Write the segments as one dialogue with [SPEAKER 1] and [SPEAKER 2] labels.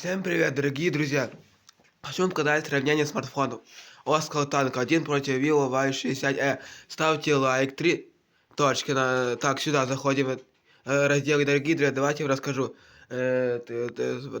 [SPEAKER 1] Всем привет, дорогие друзья! Хочу вам показать сравнение смартфонов. Оскал Танк 1 против Vivo Y60e. Ставьте лайк, три точки. На... Так, сюда заходим. Э, Разделы, дорогие друзья, давайте я расскажу. Э,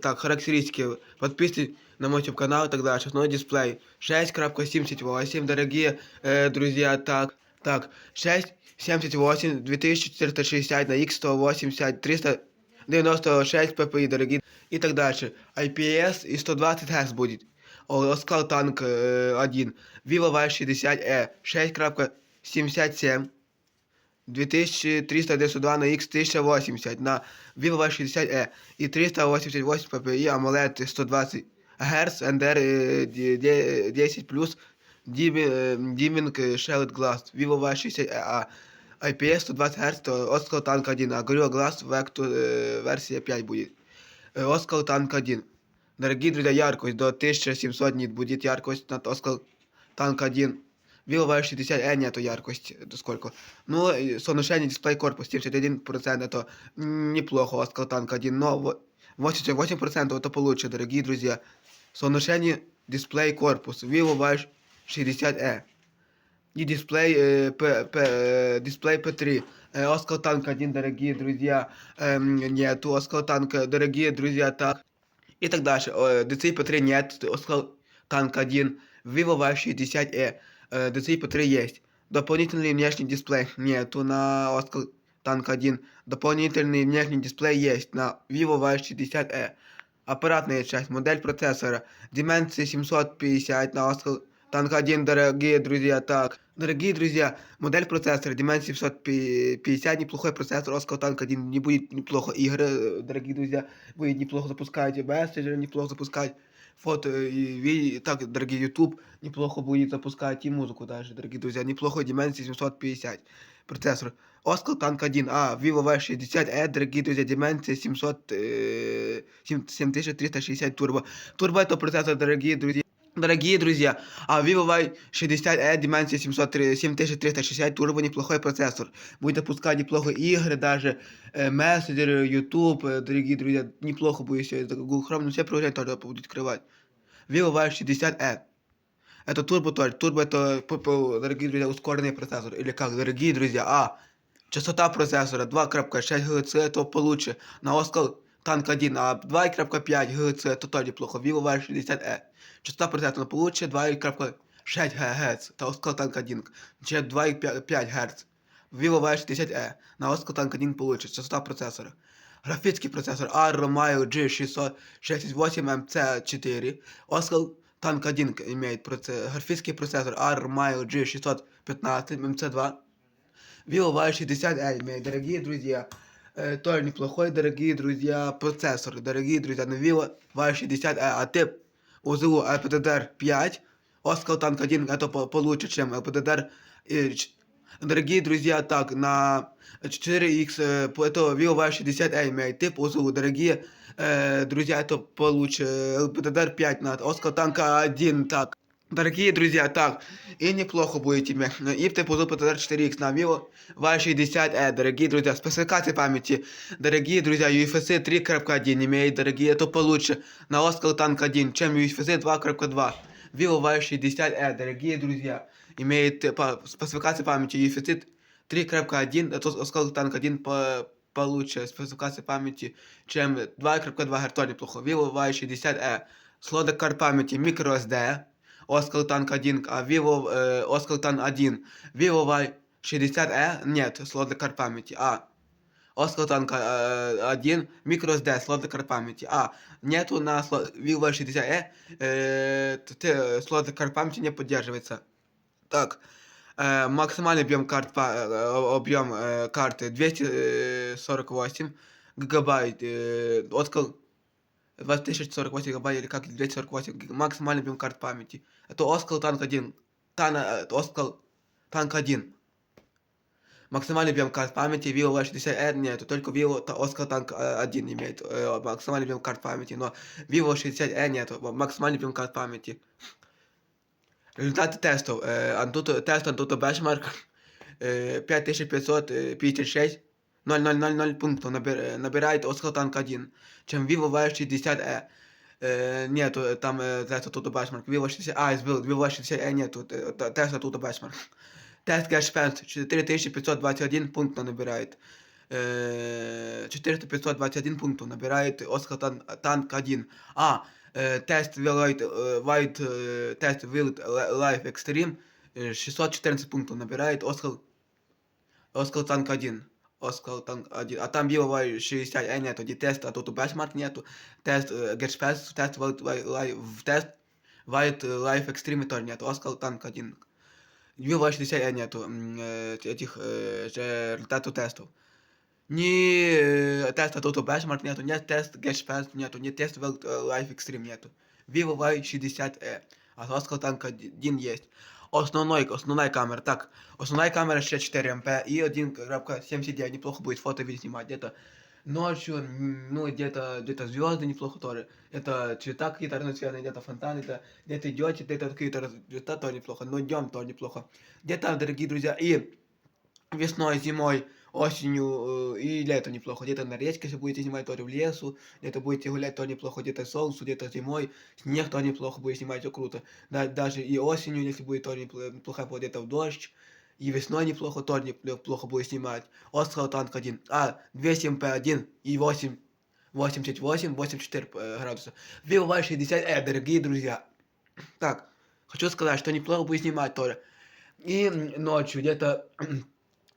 [SPEAKER 1] Так, характеристики. Подписывайтесь на мой YouTube канал и так дальше. Основной дисплей 6.78, дорогие э, друзья. Так, так, 6.78, 2460 на X180, 396 PPI, дорогие. И так дальше. IPS и 120 Hz будет. Оскал танк э, 1. Vivo Y60e 6.77. 2392 на X1080 на Vivo Y60e и 388 PPI AMOLED 120 Гц NDR э, де- де- 10 плюс Dimming Shelled Glass Vivo Y60e IPS 120 Гц то Оскал танк 1 а Gorilla Glass Vector э, версия 5 будет Э, Оскал танк 1 Дорогие друзья, яркость до 1700 нит будет яркость на Оскал танк 1 Vivo Y60e нету яркости, это сколько? Ну, и соотношение дисплей корпус 71% это м, неплохо, Оскал танк 1, но во- 88% это получше, дорогие друзья. Соотношение дисплей корпус Vivo Y60e. И дисплей, э, П, П, э, дисплей P3. Э, Оскал танк 1, дорогие друзья. Эм, нету Оскал танка, дорогие друзья, так. И так дальше. Э, DCI P3 нет, Оскал танк 1. Vivo Y60e. Э, DCI P3 есть. Дополнительный внешний дисплей нету на Оскал танк 1. Дополнительный внешний дисплей есть на Vivo Y60e. Аппаратная часть, модель процессора. Dimensity 750 на Оскал танк 1, дорогие друзья. Так, дорогие друзья, модель процессора Dimensity 750, неплохой процессор, Оскал танк 1, не будет неплохо игры, э, дорогие друзья. Вы неплохо запускаете мессенджеры, неплохо запускать фото и видео. Так, дорогие YouTube, неплохо будет запускать и музыку даже, дорогие друзья. Неплохой Dimensity 750 процессор. Оскал танк 1, а, Vivo V60e, дорогие друзья, Dimensity 700, э, 7- 7360 турбо. Турбо это процессор, дорогие друзья. Дорогие друзья, а Vivo Y60e Dimensity 703 7360 турбо неплохой процессор. Будет запускать неплохо игры, даже э, мессенджеры, YouTube, э, дорогие друзья, неплохо будет все это Google Chrome, но все приложения тоже будет открывать. Vivo Y60e. Это турбо тоже. Турбо это, п- п- дорогие друзья, ускоренный процессор. Или как, дорогие друзья, а, частота процессора 2.6 ГГц, это получше. На Оскал Танк 1, а 2.5 ГГц, это тоже неплохо. Vivo Y60e. Частота процессора получше 2.6 ГГц. Это Оскал Танк 1, чем 2.5 Гц. Vivo Y60e. На Оскал Танк 1 получше. Частота процессора. Графический процессор ARMAIO G668MC4. Оскал Танк 1 имеет проце- графический процессор ARMAIO G615 MC2. Vivo Y60e имеет, дорогие друзья, э, тоже неплохой, дорогие друзья, процессор, дорогие друзья, на Vivo Y60e, а тип УЗУ LPDDR 5, Оскал Танк 1 это по- получше, чем LPDDR э, ч- Дорогие друзья, так, на 4X, э, по- это Vivo Y60e имеет тип УЗУ, дорогие э, друзья, это получше, LPDDR 5 на Оскал Танка 1, так. Дорогие друзья, так, и неплохо будет иметь. И тип УЗУ PTR 4X на Vivo Y60e, дорогие друзья, спецификации памяти. Дорогие друзья, UFC 3.1 имеет, дорогие, это получше на Оскал Танк 1, чем UFC 2.2. Vivo Y60e, дорогие друзья, имеет э, по- спецификации памяти UFC 3.1, это Оскал Танк 1 по получше спецификации памяти, чем 2.2 Гц, тоже неплохо. Vivo Y60e, слотик карт памяти microSD, Оскал Танк 1, а Vivo э, Оскал Танк 1, Vivo Y60e, нет, слот для карт памяти, а Оскал Танк э, 1, microSD, слот для карт памяти, а нету на слот, Vivo Y60e, э, т- слот для карт памяти не поддерживается. Так, э, максимальный объем карт, э, объем э, карты 248 гигабайт, э, Оскал 2048 гигабайт или как 248 гиг- максимальный объем карт памяти. Это Оскал Танк 1. Тана, э, это Оскал Танк 1. Максимальный объем карт памяти Vivo Y60R нет, только Vivo та- Оскал Танк э, 1 имеет э, максимальный объем карт памяти, но Vivo 60R нет, максимальный объем карт памяти. Результаты тестов. Э, Antutu, тест Antutu Benchmark э, 5556 0,000 пунктов набир, э, набирает Оскал Танк 1, чем Vivo Y60E. Э, нету, э, там э, Tesla тут бешмарк. Vivo 60, а, сбил, Vivo 60, э, нету, э, т- Tesla тут бешмарк. Тест Гешпенс 4521 пунктов набирает. Э, 4521 пунктов набирает Оскар Тан- Танк 1. А, э, тест White, э, White, э, тест Wild Life Extreme э, 614 пунктов набирает Оскар Оскар Танк 1. Оскар Танк 1. А там Vivo Y 60, э, нету, где тест, а тут бешмарк нету. Тест э, Гешпенс, тест Wild Life, в тест White Life Extreme тоже нету. Оскар Танк 1. Vivo 60 э, нету м, э, этих э, же результатов тестов. Ни э, теста Total Benchmark нету, ни тест Gashpass нету, ни тест World э, Life Extreme нету. Vivo Y60e, а Oscar Tank 1 есть. Основной, основная камера, так, основная камера 64 МП и 1.79, неплохо будет фото видео снимать, где-то ночью, м, ну, где-то где звезды неплохо тоже, это цвета какие-то разноцветные, где-то фонтаны, где-то где-то идете, где-то какие-то раз- цвета тоже неплохо, но днем тоже неплохо. Где-то, дорогие друзья, и весной, зимой, осенью э, и летом неплохо. Где-то на речке, если будете снимать, тоже в лесу, где-то будете гулять, то неплохо, где-то солнцу, где-то зимой, снег, то неплохо будет снимать, все круто. Да, даже и осенью, если будет, тоже неплохо, где-то в дождь. И весной неплохо, тоже неплохо будет снимать. Остров Танк 1. А, 200 МП1 и 8, 88, 84 э, градуса. Vivo 60 э, дорогие друзья. Так, хочу сказать, что неплохо будет снимать тоже. И ночью где-то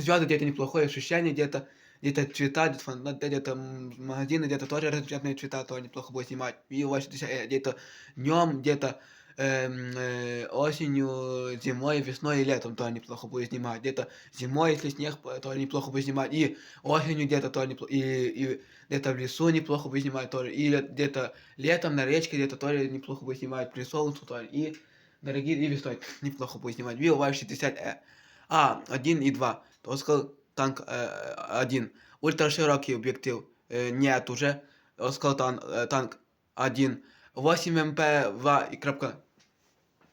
[SPEAKER 1] звезды где-то неплохое ощущение, где-то где-то цвета, где-то, где-то магазины, где-то тоже разноцветные цвета, тоже неплохо будет снимать. И у 60, э, где-то днем, где-то эм, э, осенью, зимой, весной и летом тоже неплохо будет снимать. Где-то зимой, если снег, п- тоже неплохо будет снимать. И осенью где-то тоже неплохо, и, и где-то в лесу неплохо будет снимать тоже. И ле- где-то летом на речке где-то тоже неплохо будет снимать, при солнце тоже. И дорогие, и весной неплохо будет снимать. Vivo Y60e. А, 1 и 2. Оскал танк э, 1. Ультраширокий объектив. Э, нет уже. Оскал тан, э, танк 1. 8 МП 2 и крапка.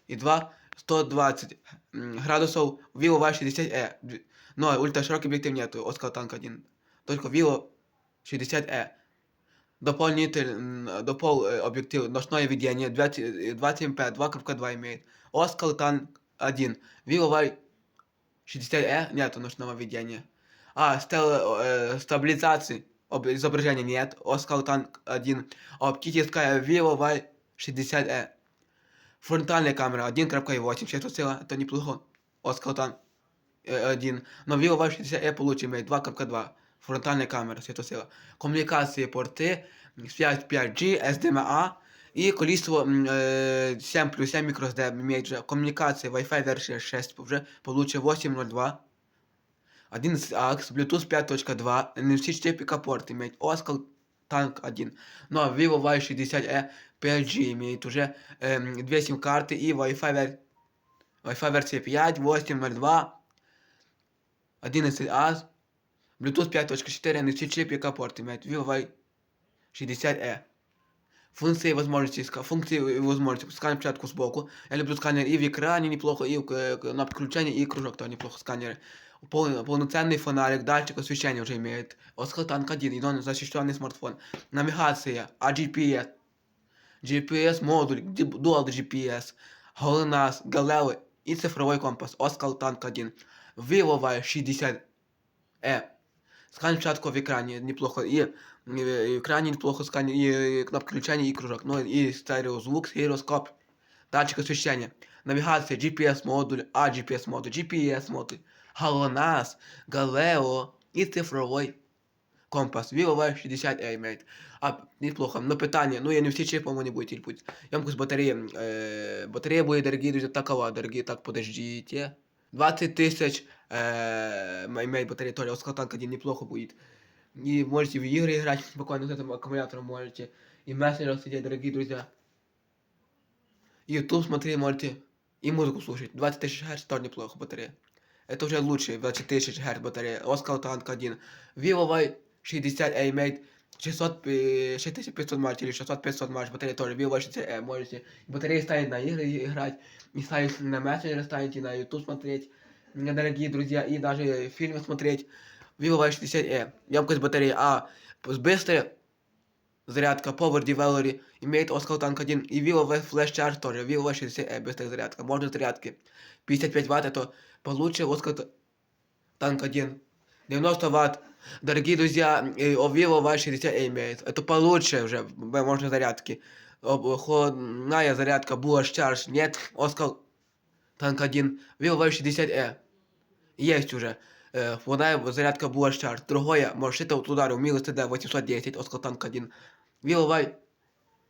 [SPEAKER 1] И 2. 120 м, градусов. Vivo Y60e. Д- Но ультраширокий объектив нету. Оскал танк 1. Только Vivo 60e. Дополнитель, м, допол э, объектив, ночное видение, 20, э, 20 МП, 2.2 имеет. Оскал танк 1. Vivo Y 60E нету ночного видения. А, стел, э, стабилизации об, изображения нет. Оскал танк 1. Оптическая Vivo Y 60E. Фронтальная камера 1.8. Честно сила, это неплохо. Оскал танк 1. Но Vivo Y 60E получше имеет 2.2. Фронтальная камера, светосила. Коммуникации порты, связь 5G, SDMA и количество м, э, 7 плюс 7 microSD имеет же. Коммуникации Wi-Fi версия 6 уже получше 8.02. 11 AX, Bluetooth 5.2, NFC 4 пикапорт имеет, Оскал Танк 1. Но Vivo Y60e 5G имеет уже эм, две сим-карты и Wi-Fi, вер... Wi-Fi версия 5, 8.02, 11 AX, Bluetooth 5.4, NFC 4 пикапорт имеет, Vivo Y60e. Функции и возможности, ска- функции и возможности. Сканер початку сбоку. Я люблю сканер и в экране неплохо, и в, э, к- на подключение, и кружок тоже неплохо сканеры. Пол- полноценный фонарик, датчик освещения уже имеет. Оскал Танк 1, и он защищенный смартфон. Навигация, а GPS. GPS модуль, ди- Dual GPS, GLONASS, Galileo и цифровой компас. Оскал Танк 1. Vivo Y60e. Сканер початку в экране неплохо. И, э, и в экране неплохо сканер, и, и кнопка включения, и кружок. Ну и стереозвук, гироскоп. Датчик освещения. Навигация, GPS модуль, а GPS модуль, GPS модуль. GLONASS, Galileo и цифровой компас. Vivo Y60e имеет. А, неплохо. Но питание, ну я не все чипы, по-моему, не будет путь. Емкость батареи. Э, батарея будет, дорогие друзья, такова, дорогие, так, подождите. 20 тысяч э, имеет батарея, тоже Оскотанк один неплохо будет. И можете в игры играть спокойно с этим аккумулятором можете. И мессенджер сидеть, дорогие друзья. И YouTube смотреть можете. И музыку слушать. 20 тысяч Гц тоже неплохо батарея. Это уже лучше, 20 тысяч Гц батарея. Оскал Танк 1. Vivo Y60 имеет 600, э, 6500 мАч или 600-500 мАч батарея тоже. Vivo Y60 можете батареи ставить на игры играть. И ставить на мессенджеры ставить, и на YouTube смотреть. М, Дорогие друзья, и даже фильмы смотреть. Vivo Y60e. Емкость батареи А. Быстрый зарядка Power Developer, имеет Оскал Танк 1 и Vivo V Flash Charge тоже, Vivo V60E, быстрая зарядка, можно зарядки. 55 Вт это получше Оскал Танк 1. 90 Вт, дорогие друзья, и о Vivo V60E имеет, это получше уже, б- можно зарядки. Холодная зарядка Bullet Charge, нет, Оскал Танк 1, Vivo V60E. Есть уже. Э, Вона зарядка була Charge. Другое, машина от удару Милос ТД 810, Оскал Танк 1. Виловай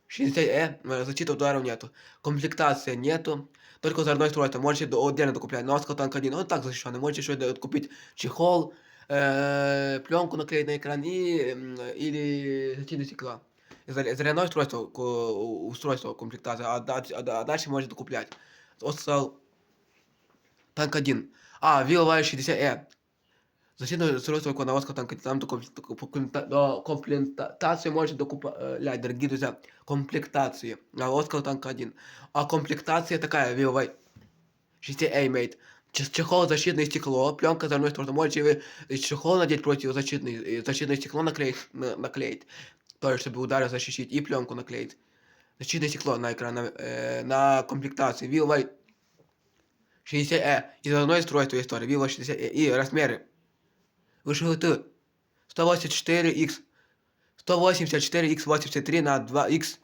[SPEAKER 1] 60E, э, защиты ударов нету. Комплектации нету. Только зарядное устройство. Можете до- отдельно докуплять. Но Оскал Танк 1, он так защищенный. Можете еще до- купить чехол, э, пленку наклеить на экран и, м, или защитное стекло. Заря- Зарядное устройство, ко- устройство комплектации, а, да- а да- а дальше можете докуплять. Оскал Танк 1. А, Виловай 60E. Защитно устройство Конавского там, там комплектация может докупать, дорогие друзья, комплектации. А Оскар танк один. А комплектация такая, вивай. 6 A-Mate. Чехол, защитное стекло, пленка за мной тоже. Можете вы чехол надеть против защитный, э, защитное стекло наклеить, наклеить. То есть, чтобы удары защитить и пленку наклеить. Защитное стекло на экран, на, э, на комплектации. Вилвай 60E. И за одно устройство истории. Вилвай 60E. И размеры ВШГТ 184 x 184 x 83 на 2х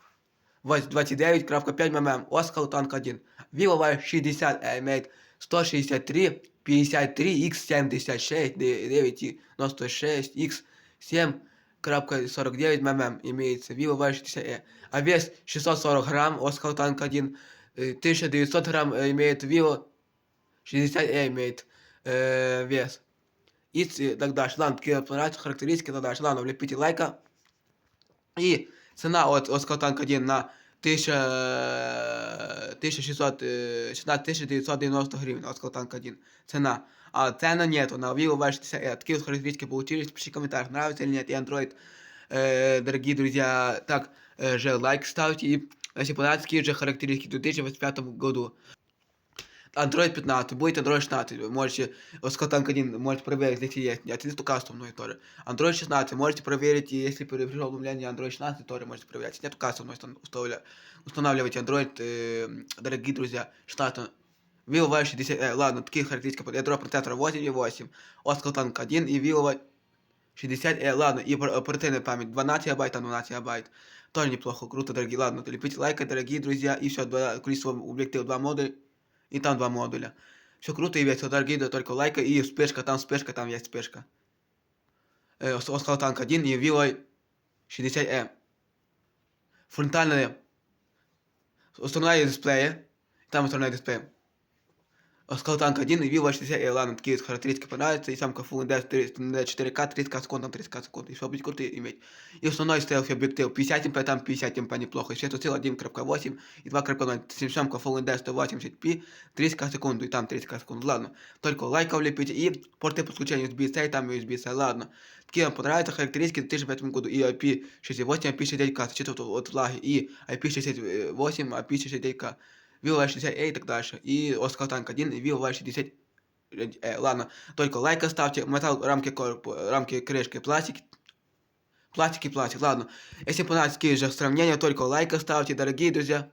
[SPEAKER 1] 29.5 мм Оскал танк 1. Виловая 60 имеет 163, 53, x 76, 9, 96, x 7.49 мм имеется виловая 60 э. А вес 640 грамм, Оскал танк 1. 1900 грамм имеет вилла 60 э имеет э, вес. И ц- так дальше. Ладно, такие понравятся характеристики, так дальше. Ладно, влепите лайка. И цена от Оскал Танк 1 на 1000, э, 1600, э, 16 990 гривен. Оскал Танк 1. Цена. А цена нету. На Vivo V60 E. Такие вот характеристики получились. Пишите в комментариях, нравится или нет. И Android. Э, дорогие друзья, так, э, же лайк ставьте. И если понравятся такие же характеристики в 2025 году. Android 15, будет Android 16, можете, Оскал Танк 1, можете проверить, если есть, нет, это кастомный тоже. Android 16, можете проверить, если при- пришло обновление Android 16, тоже можете проверять. Нет кастомного, устанавливайте, Android, э, дорогие друзья, 16. Vivo 60, э, ладно, такие характеристики, ядро процессора 8.8, Оскал Танк 1 и Vivo 60, э, ладно, и оп- оперативная память 12 байт, а 12 байт. Тоже неплохо, круто, дорогие. Ладно, лепите лайки, дорогие друзья, и все, количество объективов 2 модуля, и там два модуля. Все круто и весело, дорогие, да, только лайка и вспышка, там вспышка, там есть вспышка. Э, Ос- Оскал Танк 1 и Вилой 60М. Фронтальная установление дисплея, там установление дисплея. Оскал Танк 1 и Vivo 60 e ладно, такие характеристики понравятся, и самка Full HD 4К, 30 секунд, там 30 секунд, и все будет круто иметь. И основной селфи объектив 50 мп, там 50 мп неплохо, светосил 1.8 и 2.0, самка Full HD 180p, 30 секунд, и там 30 секунд, ладно. Только лайков лепите, и порты подключения USB-C, и там USB-C, ладно. Такие вам понравятся характеристики в 2005 году, и IP68, IP69К, защита от, от влаги, и IP68, IP69К. Vivo 60 и так дальше. И Оскал Танк 1 и Vivo 60 э, ладно, только лайк ставьте, металл, рамки, корпу, рамки, крышки, пластик, пластик и пластик, ладно. Если понравились такие же сравнения, только лайк ставьте, дорогие друзья.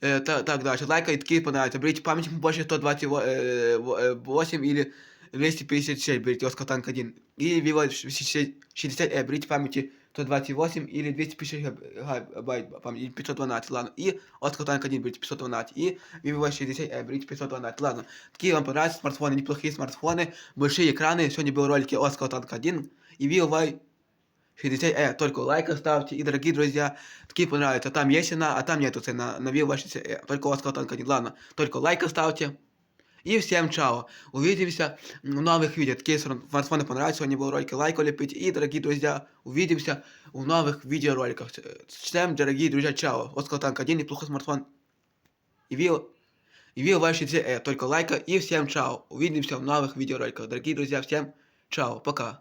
[SPEAKER 1] Э, та- так дальше, лайка и такие понравятся. Берите памятник больше 128 или 256, берите Оскал Танк 1. И Vivo 60, э, берите памяти 128 или 256 гигабайт памяти, 512, ладно. И Оскал Танк 1 берите 512. И Vivo 60, э, берите 512, ладно. Такие вам понравятся смартфоны, неплохие смартфоны, большие экраны. Сегодня был ролики Оскал Танк 1 и Vivo 60, э, только лайк ставьте. И, дорогие друзья, такие понравятся. Там есть цена, а там нету цена на Vivo 60, э, только Оскал Танк 1. Ладно, только лайк ставьте. И всем чао. Увидимся в новых видео. Такие смартфоны понравятся. Сегодня был ролик. Лайк лепите. И, дорогие друзья, увидимся в новых видеороликах. Всем, дорогие друзья, чао. Оскал Танк 1, неплохой смартфон. И Vivo, и Vivo Y60, э, только лайка. И всем чао. Увидимся в новых видеороликах. Дорогие друзья, всем чао. Пока.